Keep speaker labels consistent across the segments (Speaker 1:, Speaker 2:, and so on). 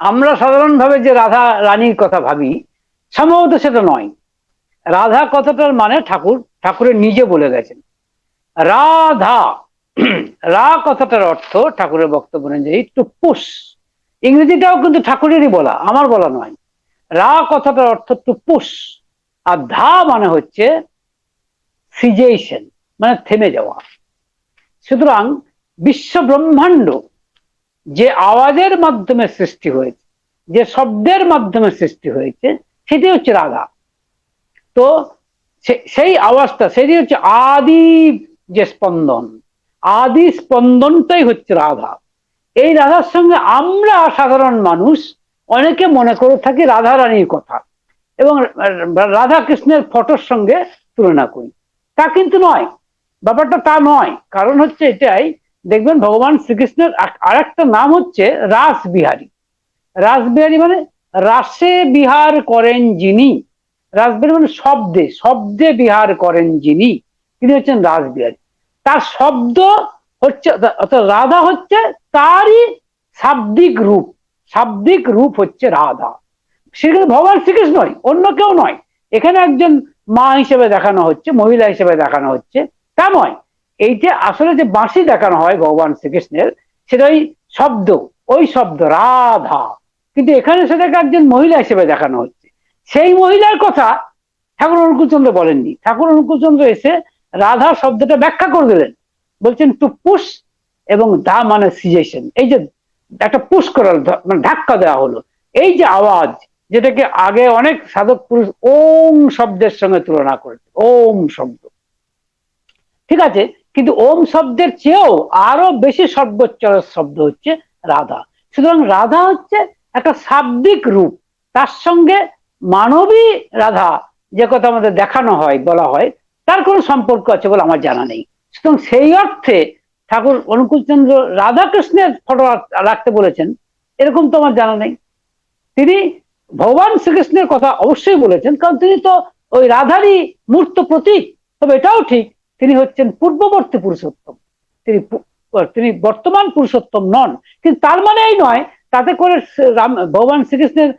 Speaker 1: আমরা সাধারণভাবে যে রাধা রানীর কথা ভাবি, সম্ভবত সেটা নয়। রাধা কথাটার মানে ঠাকুর? ঠাকুরের নিজে বলে গেছেন। রাধা, রা কথাটার অর্থ ঠাকুরের বক্তব্য অনুযায়ী টু পুশ ইংরেজিটাও কিন্তু ঠাকুরেরই বলা, আমার বলা নয়। রা কথাটার অর্থ টু পুশ আর ধা মানে হচ্ছে সিজেশন মানে থেমে যাওয়া। সুতরাং বিশ্ব ব্রহ্মাণ্ড যে আওয়াজের মাধ্যমে সৃষ্টি হয়েছে, যে শব্দের মাধ্যমে সৃষ্টি হয়েছে, সেটি হচ্ছে রাধা। তো সেই আওয়াজটা, সেটি হচ্ছে আদি যে স্পন্দন, আদি স্পন্দনটাই হচ্ছে রাধা। এই রাধার সঙ্গে আমরা সাধারণ মানুষ, অনেকে মনে করে থাকি রাধা রানীর কথা, এবং রাধা কৃষ্ণের ফটোর সঙ্গে তুলনা করি। তা কিন্তু নয়, ব্যাপারটা তা নয়। কারণ হচ্ছে এটাই দেখবেন ভগবান শ্রীকৃষ্ণের আর একটা নাম হচ্ছে রাস বিহারী রাস বিহারী মানে রাসে বিহার করেন যিনি। রাসবিহারী মানে শব্দে শব্দে বিহার করেন যিনি, তিনি হচ্ছেন রাসবিহারী। তার শব্দ হচ্ছে, অর্থাৎ রাধা হচ্ছে তারই শাব্দিক রূপ শাব্দিক রূপ হচ্ছে রাধা। সেখানে ভগবান শ্রীকৃষ্ণই অন্য কেউ নয়। এখানে একজন মা হিসেবে দেখানো হচ্ছে, মহিলা হিসেবে দেখানো হচ্ছে। তা নয়। এই যে আসলে যে বাঁশি দেখানো হয় ভগবান শ্রীকৃষ্ণের সেটাই শব্দ, ওই শব্দ, রাধা। কিন্তু এখানে সেটাকে একজন মহিলা হিসেবে দেখানো হচ্ছে। সেই মহিলার কথা ঠাকুর অনুকূলচন্দ্র বলেননি। ঠাকুর অনুকূলচন্দ্র এসে রাধা শব্দটা ব্যাখ্যা করে দিলেন। বলছেন টু পুশ এবং দা মানে সিজেশন এই যে একটা পুশ করার মানে ধাক্কা দেওয়া হলো। এই যে আওয়াজ, যেটাকে আগে অনেক সাধক পুরুষ ওম শব্দের সঙ্গে তুলনা করেছে, ওম শব্দ। ঠিক আছে কিন্তু ওম শব্দের চেয়েও আরও বেশি সর্বোচ্চার শব্দ হচ্ছে রাধা। সুতরাং রাধা হচ্ছে একটা শাব্দিক রূপ। তার সঙ্গে মানবী রাধা যে কথা আমাদের দেখানো হয়, বলা হয়, তার কোনো সম্পর্ক আছে বলে আমার জানা নেই। সুতরাং সেই অর্থে ঠাকুর অনুকূলচন্দ্র রাধাকৃষ্ণের ফটো রাখতে বলেছেন, এরকম তো আমার জানা নেই। তিনি ভগবান শ্রীকৃষ্ণের কথা অবশ্যই বলেছেন, কারণ তিনি তো ওই রাধারই মূর্ত প্রতীক। তবে এটাও ঠিক তিনি হচ্ছেন পূর্ববর্তী পুরুষোত্তম। তিনি তিনি বর্তমান পুরুষোত্তম নন। কিন্তু তার মানে এই নয়, তাতে করে রাম, ভগবান শ্রীকৃষ্ণের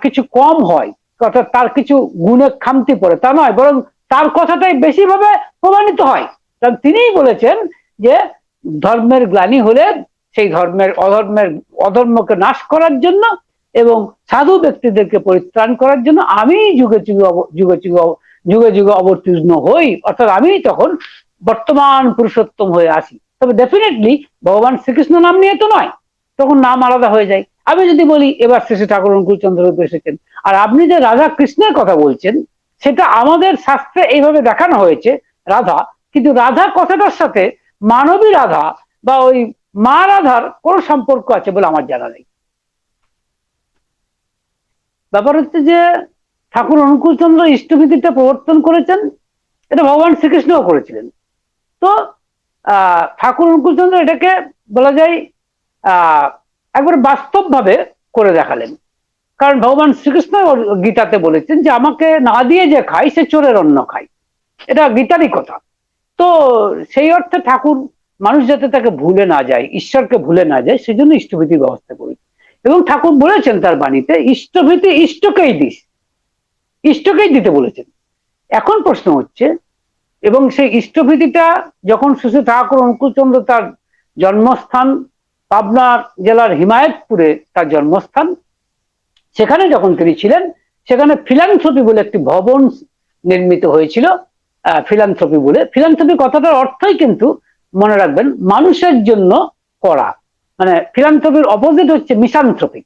Speaker 1: কিছু কম হয়। অর্থাৎ তার কিছু গুণে খামতি পড়ে। তা নয়, বরং তার কথাটাই বেশিভাবে প্রমাণিত হয়। কারণ তিনিই বলেছেন যে, ধর্মের গ্লানি হলে সেই ধর্মের অধর্মের, অধর্মকে নাশ করার জন্য এবং সাধু ব্যক্তিদেরকে পরিত্রাণ করার জন্য আমি যুগে যুগে যুগে যুগে যুগে যুগে অবতীর্ণ হই, অর্থাৎ আমি তখন বর্তমান পুরুষোত্তম হয়ে আসি। তবে ডেফিনেটলি ভগবান শ্রীকৃষ্ণ নাম নিয়ে তো নয়, তখন নাম আলাদা হয়ে যায়। আমি যদি বলি, এবার শ্রী ঠাকুর অনুকূলচন্দ্র রূপে এসেছেন, আর আপনি যে রাধা কৃষ্ণের কথা বলছেন, সেটা আমাদের শাস্ত্রে এইভাবে দেখানো হয়েছে, রাধা, কিন্তু রাধা কথাটার সাথে মানবী রাধা বা ওই মা রাধার কোন সম্পর্ক আছে বলে আমার জানা নেই। ব্যাপার হচ্ছে যে ঠাকুর অনুকূলচন্দ্র ইষ্টভীতিটা প্রবর্তন করেছেন, এটা ভগবান শ্রীকৃষ্ণও করেছিলেন। তো ঠাকুর অনুকূলচন্দ্র এটাকে বলা যায় একবার বাস্তবভাবে করে দেখালেন। কারণ ভগবান শ্রীকৃষ্ণ গীতাতে বলেছেন যে, আমাকে না দিয়ে যে খাই, সে চোরের অন্ন খাই এটা গীতারই কথা। তো, সেই অর্থে ঠাকুর, মানুষ যাতে তাকে ভুলে না যায়, ঈশ্বরকে ভুলে না যায়, সেজন্য ইষ্টভীতির ব্যবস্থা করি এবং ঠাকুর বলেছেন তার বাণীতে, ইষ্টভীতি ইষ্টকেই দিস। ইষ্টকেই দিতে বলেছেন। এখন প্রশ্ন হচ্ছে, এবং সেই ইষ্টভীতিটা যখন শিশু ঠাকুর অঙ্কুচন্দ্র তার জন্মস্থান পাবনা জেলার হিমায়তপুরে তার জন্মস্থান, সেখানে যখন তিনি ছিলেন, সেখানে ফিলান্থ্রপি বলে একটি ভবন নির্মিত হয়েছিল। ফিলান্থ্রপি বলে। ফিলান্থ্রপি কথাটার অর্থই কিন্তু মনে রাখবেন, মানুষের জন্য করা। মানে ফিলান্থ্রপির অপোজিট হচ্ছে মিশান্থ্রপিক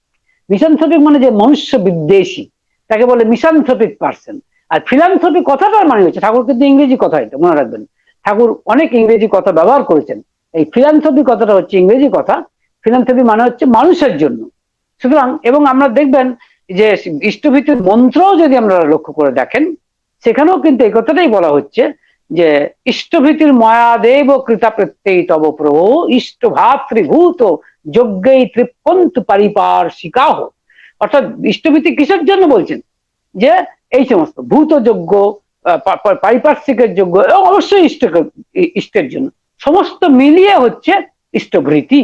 Speaker 1: মিশান্থ্রপিক মানে যে মনুষ্য বিদ্বেষী তাকে বলে মিশান্থ্রপিক পার্সন আর ফিলান্থ্রপি কথাটার মানে হচ্ছে ঠাকুর কিন্তু ইংরেজি কথা এটা মনে রাখবেন। ঠাকুর অনেক ইংরেজি কথা ব্যবহার করেছেন। এই ফিলান্থ্রপি কথাটা হচ্ছে ইংরেজি কথা। ফিলান্থ্রপি মানে হচ্ছে মানুষের জন্য। সুতরাং, এবং আমরা দেখবেন যে ইষ্টভীতির মন্ত্রও যদি আমরা লক্ষ্য করে দেখেন, সেখানেও কিন্তু এই কথাটাই বলা হচ্ছে যে, ইষ্টভীতির ময়াদেব কৃতা প্রত্যয় তব প্রভু, ইষ্ট ভাতৃভূত যজ্ঞই তৃপন্ত পারিপার শিকাহ অর্থাৎ ইষ্টভীতি কিসের জন্য বলছেন? যে এই সমস্ত ভূত যজ্ঞ পারিপার্শ্বিকের যোগ্য এবং অবশ্যই ইষ্ট ইষ্টের জন্য। সমস্ত মিলিয়ে হচ্ছে ইষ্টভৃতি।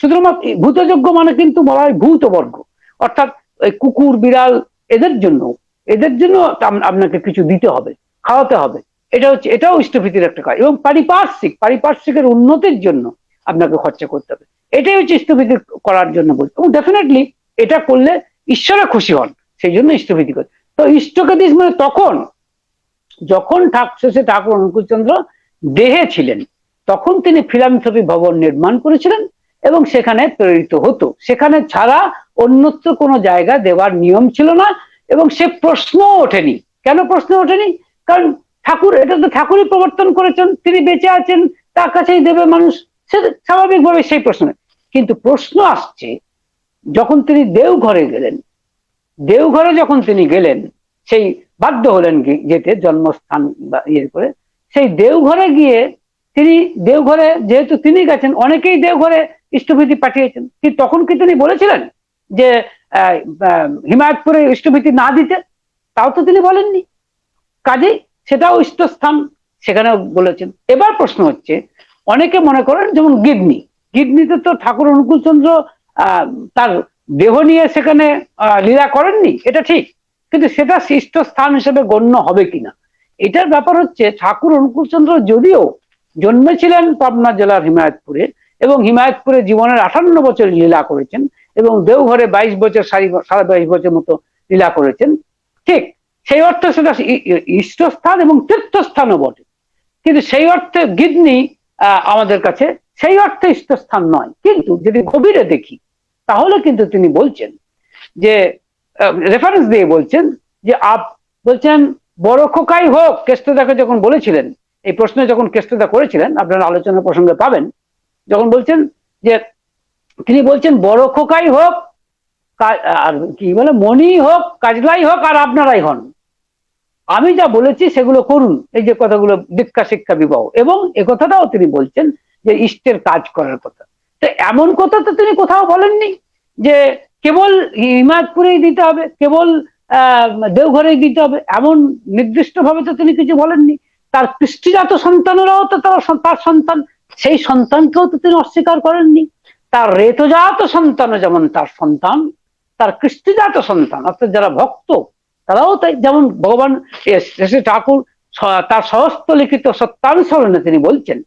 Speaker 1: সুতরাং ভূতযজ্ঞ মানে কিন্তু বলা হয় ভূত বর্গ অর্থাৎ কুকুর, বিড়াল, এদের জন্য এদের জন্য আপনাকে কিছু দিতে হবে, খাওয়াতে হবে। এটা হচ্ছে, এটাও ইষ্টভীতির একটা কাজ। এবং পারিপার্শ্বিক, পারিপার্শ্বিকের উন্নতির জন্য আপনাকে খরচা করতে হবে। এটাই হচ্ছে ইষ্টভীতি করার জন্য বলছি। এবং ডেফিনেটলি এটা করলে ঈশ্বরে খুশি হন, সেই জন্য ইষ্টভীতি করে তো ইষ্টকে দিস মানে তখন, যখন ঠাকুর ঠাকুর অনুকূলচন্দ্র দেহে ছিলেন, তখন তিনি ফিলান্থ্রপি ভবন নির্মাণ করেছিলেন এবং সেখানে প্রেরিত হতো। সেখানে ছাড়া অন্যত্র কোনো জায়গা দেওয়ার নিয়ম ছিল না এবং সে প্রশ্ন ওঠেনি। কেন প্রশ্ন ওঠেনি? কারণ ঠাকুর, এটা তো ঠাকুরই প্রবর্তন করেছেন, তিনি বেঁচে আছেন, তার কাছেই দেবে মানুষ, সে স্বাভাবিকভাবে সেই প্রশ্ন কিন্তু প্রশ্ন আসছে যখন তিনি দেওঘরে গেলেন, দেওঘরে যখন তিনি গেলেন, সেই বাধ্য হলেন যেতে জন্মস্থান ইয়ে করে, সেই দেওঘরে গিয়ে তিনি, দেওঘরে যেহেতু তিনি গেছেন, অনেকেই দেওঘরে ইষ্টভীতি পাঠিয়েছেন। কি তখন কি তিনি বলেছিলেন যে হিমায়তপুরে ইষ্টভীতি না দিতে? তাও তো তিনি বলেননি। কাজেই সেটাও ইষ্টস্থান সেখানেও বলেছেন। এবার প্রশ্ন হচ্ছে, অনেকে মনে করেন যেমন গিডনি গিডনিতে তো ঠাকুর অনুকূলচন্দ্র তার দেহ নিয়ে সেখানে লীলা করেননি, এটা ঠিক। কিন্তু সেটা শিষ্ট স্থান হিসেবে গণ্য হবে কিনা? এটার ব্যাপার হচ্ছে ঠাকুর অনুকূলচন্দ্র যদিও জন্মেছিলেন পাবনা জেলার হিমায়তপুরে এবং হিমায়তপুরে জীবনের আটান্ন বছর লীলা করেছেন এবং দেওঘরে বাইশ বছর সারি সাড়ে বাইশ বছর মতো লীলা করেছেন। ঠিক সেই অর্থে সেটা ইষ্টস্থান এবং তীর্থস্থানও বটে। কিন্তু সেই অর্থে গিদনি আমাদের কাছে সেই অর্থে ইষ্টস্থান নয়। কিন্তু যদি গভীরে দেখি, তাহলে কিন্তু তিনি বলছেন যে রেফারেন্স দিয়ে বলছেন যে, আপ বলছেন, বড় খোকাই হোক, কেষ্টদাকে যখন বলেছিলেন, এই প্রশ্নে যখন কেষ্টদা করেছিলেন, আপনারা আলোচনা প্রসঙ্গে পাবেন, যখন বলছেন যে, তিনি বলছেন, বড় খোকাই হোক আর কি বলে মনি হোক, কাজলাই হোক, আর আপনারাই হন। আমি যা বলেছি সেগুলো করুন। এই যে কথাগুলো দীক্ষা শিক্ষা বিবাহ। এবং এ কথাটাও তিনি বলছেন যে ইষ্টের কাজ করার কথা। তো এমন কথা তো তিনি কোথাও বলেননি যে কেবল হিমায়তপুরেই দিতে হবে, কেবল দেওঘরেই দিতে হবে। এমন নির্দিষ্ট ভাবে তো তিনি কিছু বলেননি। তার কৃষ্টিজাত সন্তানেরাও তো তার তার সন্তান, সেই সন্তানকেও তো তিনি অস্বীকার করেননি। তার রেতজাত সন্তানও যেমন তার সন্তান, তার কৃষ্টিজাত সন্তান, অর্থাৎ যারা ভক্ত তারাও তাই যেমন ভগবান শেষে ঠাকুর তার সহস্ত লিখিত সত্যানুসরণে তিনি বলছেন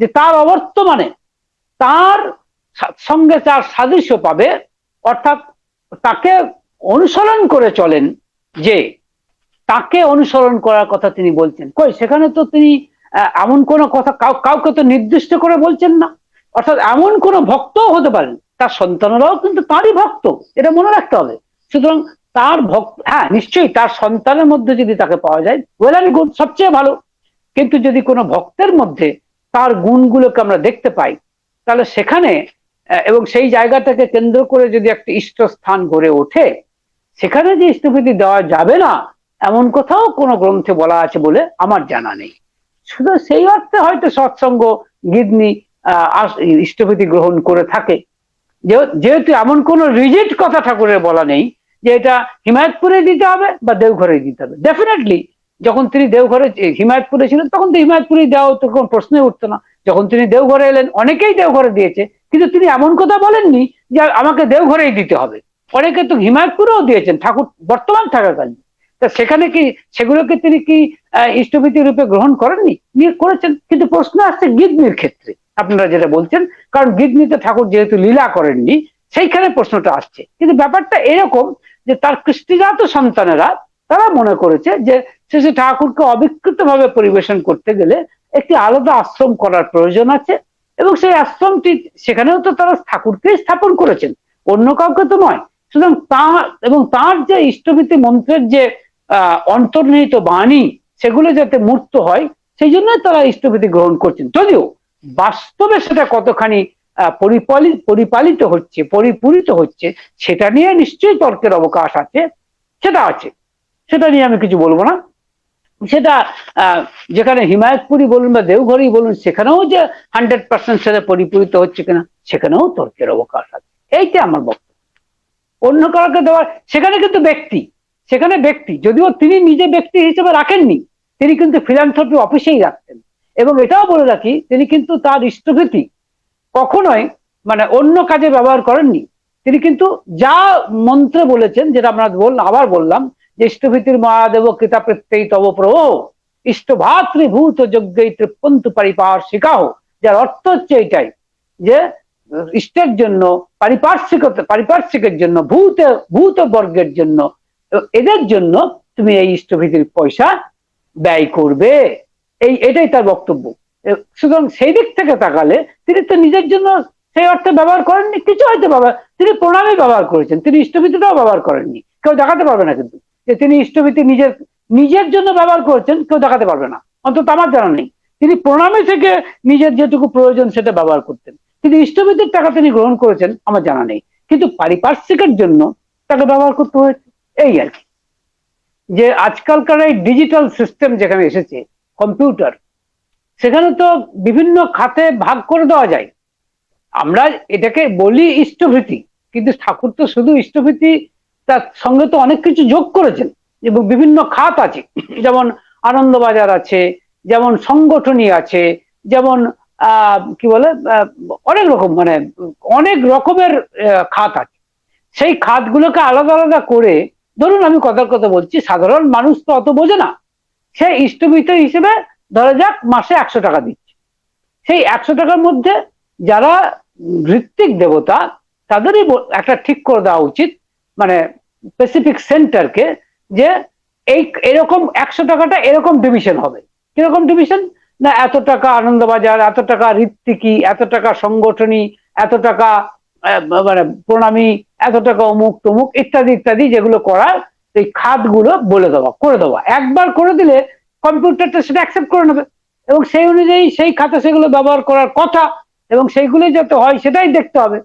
Speaker 1: যে তার অবর্তমানে তার সঙ্গে তার সাদৃশ্য পাবে, অর্থাৎ তাকে অনুসরণ করে চলেন যে তাকে অনুসরণ করার কথা তিনি বলছেন। কই, সেখানে তো তিনি এমন কোন কথা কাউকে তো নির্দিষ্ট করে বলছেন না। অর্থাৎ এমন কোন ভক্তও হতে পারেন। তার সন্তানরাও কিন্তু তারই ভক্ত, এটা মনে রাখতে হবে। সুতরাং তার ভক্ত হ্যাঁ নিশ্চয়ই তার সন্তানের মধ্যে যদি তাকে পাওয়া যায় ওয়েল অ্যান্ড গুড সবচেয়ে ভালো। কিন্তু যদি কোনো ভক্তের মধ্যে তার গুণগুলোকে আমরা দেখতে পাই, তাহলে সেখানে এবং সেই জায়গাটাকে কেন্দ্র করে যদি একটা ইষ্ট স্থান গড়ে ওঠে, সেখানে যে ইষ্টভীতি দেওয়া যাবে না, এমন কোথাও কোনো গ্রন্থে বলা আছে বলে আমার জানা নেই। শুধু সেই অর্থে হয়তো সৎসঙ্গ গিদনি ইষ্টভীতি গ্রহণ করে থাকে। যেহেতু এমন কোনো রিজিট কথা ঠাকুরের বলা নেই যে এটা হিমায়তপুরে দিতে হবে বা দেওঘরে দিতে হবে। ডেফিনেটলি যখন তিনি দেওঘরে হিমায়তপুরে ছিলেন, তখন তো হিমায়তপুরে দেওয়া তো কোনো প্রশ্নই উঠতো না। যখন তিনি দেওঘরে এলেন, অনেকেই দেওঘরে দিয়েছে, কিন্তু তিনি এমন কথা বলেননি যে আমাকে দেওঘরেই দিতে হবে। অনেকে তো হিমায়তপুরেও দিয়েছেন, ঠাকুর বর্তমান থাকাকালীন। তা সেখানে কি, সেগুলোকে তিনি কি ইষ্টভীতি রূপে গ্রহণ করেননি? নিয়ে করেছেন, কিন্তু প্রশ্ন আসছে গিদনির ক্ষেত্রে। আপনারা যেটা বলছেন, কারণ গিদনিতে ঠাকুর যেহেতু লীলা করেননি, সেইখানে প্রশ্নটা আসছে। কিন্তু ব্যাপারটা এরকম যে তার কৃষ্টিজাত সন্তানেরা, তারা মনে করেছে যে শ্রী ঠাকুরকে অবিকৃত ভাবে পরিবেশন করতে গেলে একটি আলাদা আশ্রম করার প্রয়োজন আছে এবং সেই আশ্রমটি সেখানেও তো তারা ঠাকুরকেই স্থাপন করেছেন। অন্য কাউকে তো নয়। সুতরাং তার এবং তার যে ইষ্টভীতি মন্ত্রের যে আহ অন্তর্নিহিত বাণী, সেগুলো যাতে মূর্ত হয়, সেই জন্যই তারা ইষ্টভীতি গ্রহণ করছেন। যদিও বাস্তবে সেটা কতখানি পরিপালিত হচ্ছে, পরিপূরিত হচ্ছে, সেটা নিয়ে নিশ্চয়ই তর্কের অবকাশ আছে, সেটা আছে। সেটা নিয়ে আমি কিছু বলব না। সেটা যেখানে হিমায়তপুরি বলুন বা দেওঘরই বলুন, সেখানেও যে হান্ড্রেড পার্সেন্ট সেটা পরিপূরিত হচ্ছে কিনা, সেখানেও তর্কের অবকাশ আছে। এইটা আমার বক্তব্য। অন্য কাউকে দেওয়ার, সেখানে কিন্তু ব্যক্তি, সেখানে ব্যক্তি, যদিও তিনি নিজে ব্যক্তি হিসেবে রাখেননি, তিনি কিন্তু ফিলান্থ্রপি অফিসেই রাখতেন। এবং এটাও বলে রাখি, তিনি কিন্তু তার ইষ্টভীতি কখনোই মানে অন্য কাজে ব্যবহার করেননি। তিনি কিন্তু যা মন্ত্রে বলেছেন, যেটা আমরা বললাম আবার বললাম, যে ইষ্টভীতির মহাদেব কৃতা প্রত্যয়ী তব প্রভো ইষ্ট ভাতৃভূত যজ্ঞই তৃপ্পন্তু পরিপার শিকাহ যার অর্থ হচ্ছে এটাই যে ইষ্টের জন্য পারিপার্শ্বিকতা পারিপার্শ্বিকের জন্য, ভূত ভূত বর্গের জন্য, এদের জন্য তুমি এই ইষ্টভীতির পয়সা ব্যয় করবে। এই, এটাই তার বক্তব্য। সুতরাং সেই দিক থেকে তাকালে তিনি তো নিজের জন্য সেই অর্থে ব্যবহার করেননি, কিছু হয়তো ব্যবহার, তিনি প্রণামে ব্যবহার করেছেন, তিনি ইষ্টভীতিটাও ব্যবহার করেননি। কেউ দেখাতে পারবে না কিন্তু যে তিনি ইষ্টভীতি নিজের নিজের জন্য ব্যবহার করেছেন, কেউ দেখাতে পারবে না। অন্তত আমার জানা নেই। তিনি প্রণামে থেকে নিজের যেটুকু প্রয়োজন সেটা ব্যবহার করতেন। কিন্তু ইষ্টভীতির টাকা তিনি গ্রহণ করেছেন, আমার জানা নেই। কিন্তু পারিপার্শ্বিকের জন্য তাকে ব্যবহার করতে হয়েছে, এই আর কি। যে আজকালকার এই ডিজিটাল সিস্টেম যেখানে এসেছে, কম্পিউটার সেখানে তো বিভিন্ন খাতে ভাগ করে দেওয়া যায়। আমরা এটাকে বলি ইষ্টভীতি, কিন্তু ঠাকুর তো শুধু ইষ্টভীতি, তার সঙ্গে তো অনেক কিছু যোগ করেছেন, এবং বিভিন্ন খাত আছে। যেমন আনন্দবাজার আছে, যেমন সংগঠনী আছে, যেমন কি বলে অনেক রকম মানে অনেক রকমের খাত আছে। সেই খাতগুলোকে আলাদা আলাদা করে, ধরুন আমি কথার কথা বলছি, সাধারণ মানুষ তো অত বোঝে না। সে ইষ্টভীত হিসেবে ধরা যাক মাসে একশো টাকা দিচ্ছে। সেই একশো টাকার মধ্যে যারা ঋত্বিক দেবতা, তাদেরই একটা ঠিক করে দেওয়া উচিত মানে স্পেসিফিক সেন্টারকে যে এই এরকম একশো টাকাটা এরকম ডিভিশন হবে। কীরকম ডিভিশন না, এত টাকা আনন্দবাজার, এত টাকা ঋত্বিকি, এত টাকা সংগঠনী, এত টাকা মানে প্রণামী, এত টাকা অমুক তমুক ইত্যাদি ইত্যাদি যেগুলো করার এই খাতগুলো বলে দেওয়া, করে দেওয়া। একবার করে দিলে কম্পিউটারটা সেটা অ্যাকসেপ্ট করে নেবে। এবং সেই অনুযায়ী সেই খাতা সেগুলো ব্যবহার করার কথা এবং সেইগুলোই যাতে হয় সেটাই দেখতে হবে।